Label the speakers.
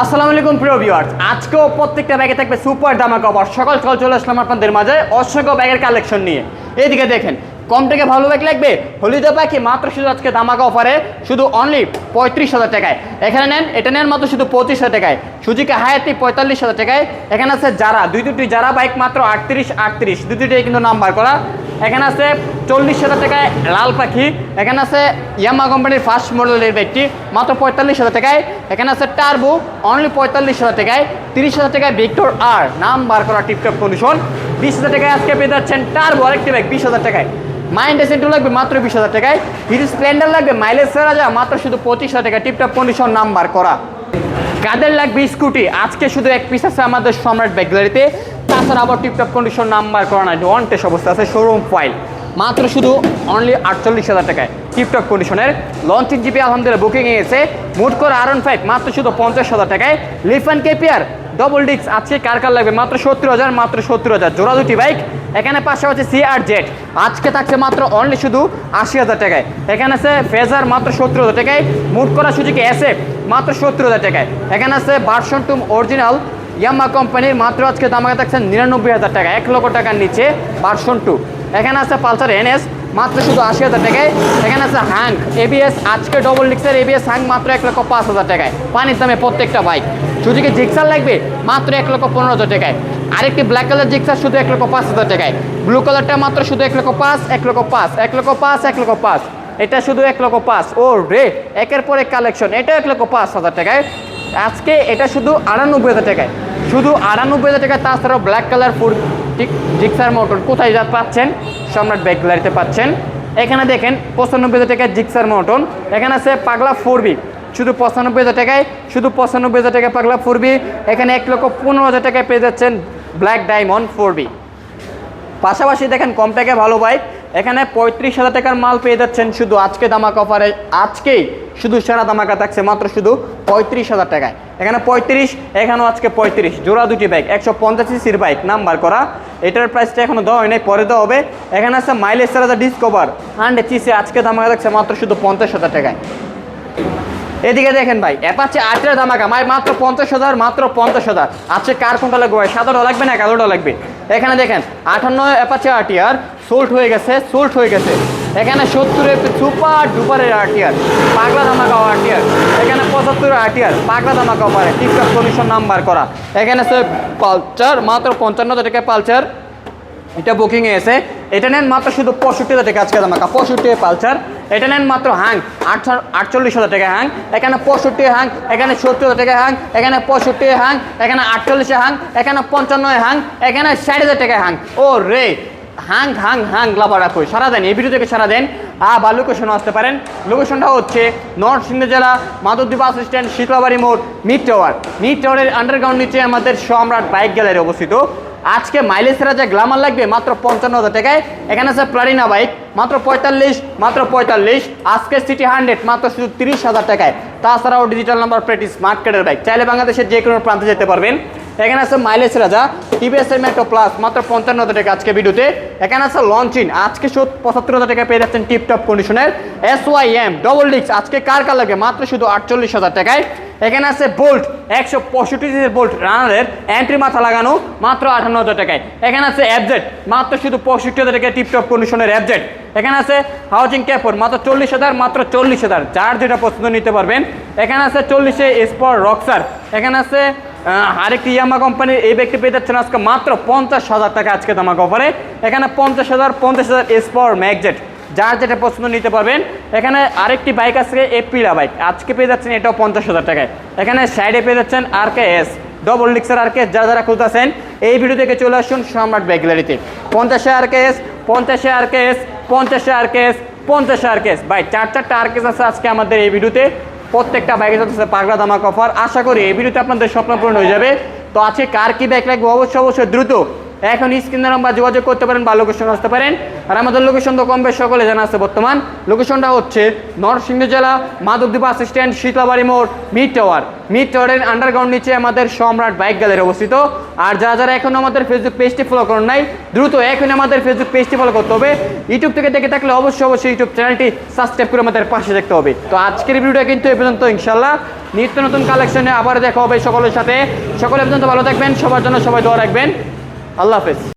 Speaker 1: আসসালামু আলাইকুম, প্রিয় ভিউয়ার্স আজকেও প্রত্যেকটা ব্যাগে থাকবে সুপার দামা কভার সকাল সকাল চলে আসলাম আপনাদের মাঝে অসংখ্য ব্যাগের কালেকশন নিয়ে। এদিকে দেখেন কম থেকে ভালো ব্যাগ লাগবে। হলিদে পাখি মাত্র শুধু আজকে দামাকা অফারে, শুধু অনলি পঁয়ত্রিশ হাজার টাকায়। এখানে নেন, এটা নেন মাত্র শুধু পঁচিশ হাজার টাকায়। সুজিকে হায়াতি পঁয়তাল্লিশ হাজার টাকায়। এখানে আছে যারা দুই দুটি যারা বাইক মাত্র আটত্রিশ আটত্রিশ। দুই দুটি কিন্তু নাম্বার করা। এখানে আছে চল্লিশ হাজার টাকায় লাল পাখি। এখানে আছে ইয়ামা কোম্পানির ফার্স্ট মডেলের ব্যাগটি, মাত্র পঁয়তাল্লিশ হাজার টাকায়। এখানে আছে টার্বো অনলি পঁয়তাল্লিশ হাজার টাকায়। তিরিশ হাজার টাকায় ভিক্টর আর নাম বার করা টিপটপ কন্ডিশন বিশ হাজার টাকায় আজকে পেয়ে যাচ্ছেন টার্বো, আরেকটি ব্যাগ বিশ হাজার টাকায়। মাইন্ড সেন্টু লাগবে মাত্র বিশ হাজার টাকায়। হিরো স্প্লেন্ডার লাগবে, মাইলেজ ছাড়া যা, মাত্র শুধু পঁচিশ হাজার টাকা। টিপটপ কন্ডিশন নাম্বার করা। কাদের লাগবে স্কুটি। আজকে শুধু এক পিস আছে আমাদের সম্রাট ব্যাগ গ্যালারিতে। তাছাড়া আবার টিপটপ কন্ডিশন নাম্বার করা নাই। ওয়ান টেস্ট অবস্থা আছে শোরুম ফাইল মাত্র শুধু অনলি আটচল্লিশ হাজার টাকায়। টিপটপ কন্ডিশনের লঞ্চিং জিপি আলহামদুলিল্লাহ বুকিং এসে মুড করে আর ফাইভ মাত্র শুধু পঞ্চাশ হাজার টাকায়। লিফান কেপিয়ার ডবল ডিক্স আজকে কার কার লাগবে? মাত্র সত্তর হাজার, মাত্র সত্তর হাজার। জোড়া দুটি বাইক এখানে পাশে হচ্ছে সি আর জেড আজকে থাকছে মাত্র অনলি শুধু আশি হাজার টাকায়। এখানে আছে ফেজার মাত্র সত্তর হাজার টাকায়। মুড করা সুযোগে এসে মাত্র সত্তর হাজার টাকায়। এখানে আছে বার্সন টুম অরিজিনাল ইয়াম্মা কোম্পানির মাত্র আজকে দামাকে থাকছে নিরানব্বই হাজার টাকা এক লক্ষ টাকার নিচে ভার্সন টু এখানে আছে পালসার এনএস, মাত্র শুধু আশি হাজার টাকায়। এখানে আছে হ্যাঙ্ক, এবিএস, আজকে ডবল ডিক্সের এবিএস, হ্যাঙ্ক মাত্র এক লক্ষ পাঁচ হাজার টাকায়। পানির দামে প্রত্যেকটা বাইক সুযোগে জিক্সার লাগবে? মাত্র এক লক্ষ পনেরো হাজার টাকায়। আরেকটি ব্ল্যাক কালার জিক্সার শুধু এক লক্ষ পাঁচ হাজার টাকায়। ব্লু কালারটা মাত্র শুধু এক লক্ষ পাঁচ, এক লক্ষ পাঁচ, এক লক্ষ পাঁচ, এক লক্ষ পাঁচ। এটা শুধু এক লক্ষ পাঁচ। ও রে, একের পর এক কালেকশন এটা এক লক্ষ পাঁচ হাজার টাকায়। আজকে এটা শুধু আটানব্বই হাজার টাকায়। শুধু আটানব্বই হাজার টাকায়, তাছাড়াও ব্ল্যাক কালার জিক্সার মোটর কোথায় যা পাচ্ছেন, সম্রাট ব্যাগ গ্যালারিতে পাচ্ছেন। এখানে দেখেন পঁচানব্বই হাজার টাকায় জিক্সার মোটন এখানে আছে পাগলা ফোর বি। শুধু পঁচানব্বই হাজার টাকায়, শুধু পঁচানব্বই হাজার টাকায় পাগলা ফোর বি। এখানে এক লক্ষ পনেরো হাজার টাকায় পেয়ে যাচ্ছেন ব্ল্যাক ডায়মন্ড ফোর বি। পাশাপাশি দেখেন কম টাকায় ভালো বাইক। এখানে পঁয়ত্রিশ হাজার টাকার মাল পেয়ে যাচ্ছেন শুধু আজকে দামাক অফারে। আজকেই শুধু সেরা দামাকা থাকছে মাত্র শুধু পঁয়ত্রিশ হাজার টাকায়। এখানে পঁয়ত্রিশ, এখানেও আজকে পঁয়ত্রিশ। জোড়া দুটি বাইক একশো পঞ্চাশ সিসির বাইক নাম্বার করা। এটার প্রাইসটা এখনও দেওয়া হয় নাই, পরে দেওয়া হবে। এখানে আছে মাইলেজ সেরা ডিসকভার হান্ড্রেড সিসি আজকে দামাকা থাকছে মাত্র শুধু পঞ্চাশ হাজার টাকায়। এদিকে দেখেন ভাই অ্যাপাচে আটের দামাকা মাই মাত্র পঞ্চাশ হাজার, মাত্র পঞ্চাশ হাজার। আজকে কার কোনটা লাগবে ভাই? সাদাটা লাগবে না কালোটা লাগবে? এখানে দেখেন, আটান্ন অ্যাপাচে আটিয়ার সোল্ট হয়ে গেছে সোল্ট হয়ে গেছে। এখানে সত্তরের সুপার ডুপারের আটিয়ার পাগলা ধামাকা আটিয়ার এখানে পঁচাত্তরের আটিয়ার পাগলা ধামাকা পারে টিকটক কমিশন নাম্বার করা। এখানে আছে পালচার মাত্র পঞ্চান্ন টাকায় পালচার এটা বুকিংয়ে এসে, এটা নেন মাত্র শুধু পঁয়ষট্টি টাকা আজকে দামাকা পঁয়ষট্টি পালসার। এটা নেন মাত্র হাং, আটশো, আটচল্লিশ হাজার টাকা হাং, এখানে পঁয়ষট্টি হাং, এখানে সত্তর হাজার টাকা হাং, এখানে পঁয়ষট্টি হাং, এখানে আটচল্লিশে হাং, এখানে পঞ্চান্ন হাং, এখানে ষাট হাজার টাকা হাং। ও রে, হাং হাং হাং, লাভারা কই সারা দেন, এই ভিডিও থেকে সারা দেন। বা লোকেশনে আসতে পারেন। লোকেশনটা হচ্ছে নর্থ সিন্ধু জেলা মাধবদ্বীপ বাস স্ট্যান্ড শীতলাবাড়ি মোড়, মিড টাওয়ার মিড টাওয়ারের আন্ডারগ্রাউন্ড নিচে আমাদের সম্রাট বাইক গ্যালারি অবস্থিত। আজকে মাইলেজ সেরা যে গ্লামার লাগবে, মাত্র পঞ্চান্ন হাজার টাকায়। এখানে আছে প্লারিনা বাইক মাত্র পঁয়তাল্লিশ মাত্র পঁয়তাল্লিশ। আজকে সিটি হান্ড্রেড মাত্র শুধু তিরিশ হাজার টাকায়। তাছাড়াও ডিজিটাল নাম্বার প্লেট স্মার্ট কার্ডের বাইক চাইলে বাংলাদেশের যে কোনো প্রান্তে যেতে পারবেন। এখানে আছে মাইলেজ রাজা টিভিএস এর মেট্রো প্লাস মাত্র পঞ্চান্ন হাজার টাকা আজকে ভিডিওতে এখানে আছে লঞ্চিন আজকে শুধু পঁচাত্তর হাজার টাকা পেয়ে যাচ্ছেন টিপটপ কন্ডিশনের এস ওয়াই এম ডবল ডিক্স আজকে কার কার লাগে মাত্র শুধু আটচল্লিশ হাজার টাকায়। এখানে আছে বোল্ট, একশো পঁয়ষট্টি বোল্ট, রানারের এন্ট্রি মাথা লাগানো, মাত্র আঠান্ন হাজার টাকায়। এখানে আছে অ্যাবজেট মাত্র শুধু পঁয়ষট্টি হাজার টাকায় টিপটপ কন্ডিশনের অ্যাবজেট এখানে আছে হাউজিং ক্যাপর মাত্র চল্লিশ হাজার, মাত্র চল্লিশ হাজার। যার যেটা পছন্দ নিতে পারবেন, এখানে আছে চল্লিশে স্পর রক্সার এখানে আছে আরেকটি ইয়ামা কোম্পানির এই ব্যক্তি পেয়ে যাচ্ছেন আজকে মাত্র পঞ্চাশ হাজার টাকা আজকে দামাক অফারে এখানে পঞ্চাশ হাজার পঞ্চাশ হাজার স্পর ম্যাকজেট যার যেটা পছন্দ নিতে পারবেন, এখানে আরেকটি বাইক আছে এপিলা বাইক আজকে পেয়ে যাচ্ছেন এটাও পঞ্চাশ হাজার টাকায়। এখানে সাইডে পেয়ে যাচ্ছেন আর কে এস ডবল ডিক্সের আর কে যারা যারা খুঁজতেছেন এই ভিডিও থেকে চলে আসুন সম্রাট ব্যাগ গ্যালারিতে পঞ্চাশে আর কে এস পঞ্চাশে আর কে এস পঞ্চাশে আর কে এস পঞ্চাশে আর কে এস ভাই, চার চারটা আর কেস আছে আজকে আমাদের এই ভিডিওতে প্রত্যেকটা বাইকে চলতেছে পাগড়া দামাক অফার আশা করি এই ভিডিওতে আপনাদের স্বপ্ন পূরণ হয়ে যাবে। তো আজকে কার কী ব্যাগ লাগবে? অবশ্যই অবশ্যই দ্রুত এখন স্ক্রিনের নাম্বার যোগাযোগ করতে পারেন বা লোকেশন আসতে পারেন। আর আমাদের লোকেশন তো কম বেশ সকলে জানা আছে বর্তমান। লোকেশনটা হচ্ছে নরসিংহ জেলা, মাধবদী বাস স্ট্যান্ড, শীতলাবাড়ি মোড়, মিড টাওয়ার মিড টাওয়ারের আন্ডারগ্রাউন্ড নিচে আমাদের সম্রাট বাইক গ্যালারি অবস্থিত। আর যারা যারা এখন আমাদের ফেসবুক পেজটি ফলো করেন নাই, দ্রুত এখন আমাদের ফেসবুক পেজটি ফলো করতে হবে। ইউটিউব থেকে দেখে থাকলে অবশ্যই অবশ্যই ইউটিউব চ্যানেলটি সাবস্ক্রাইব করে আমাদের পাশে দেখতে হবে। তো আজকের ভিডিওটা কিন্তু এ পর্যন্ত ইনশাল্লাহ নিত্য নতুন কালেকশনে আবার দেখা হবে সকলের সাথে। সকলে পর্যন্ত ভালো থাকবেন, সবার জন্য সবাই দোয়া রাখবেন। আল্লাহ হাফেজ।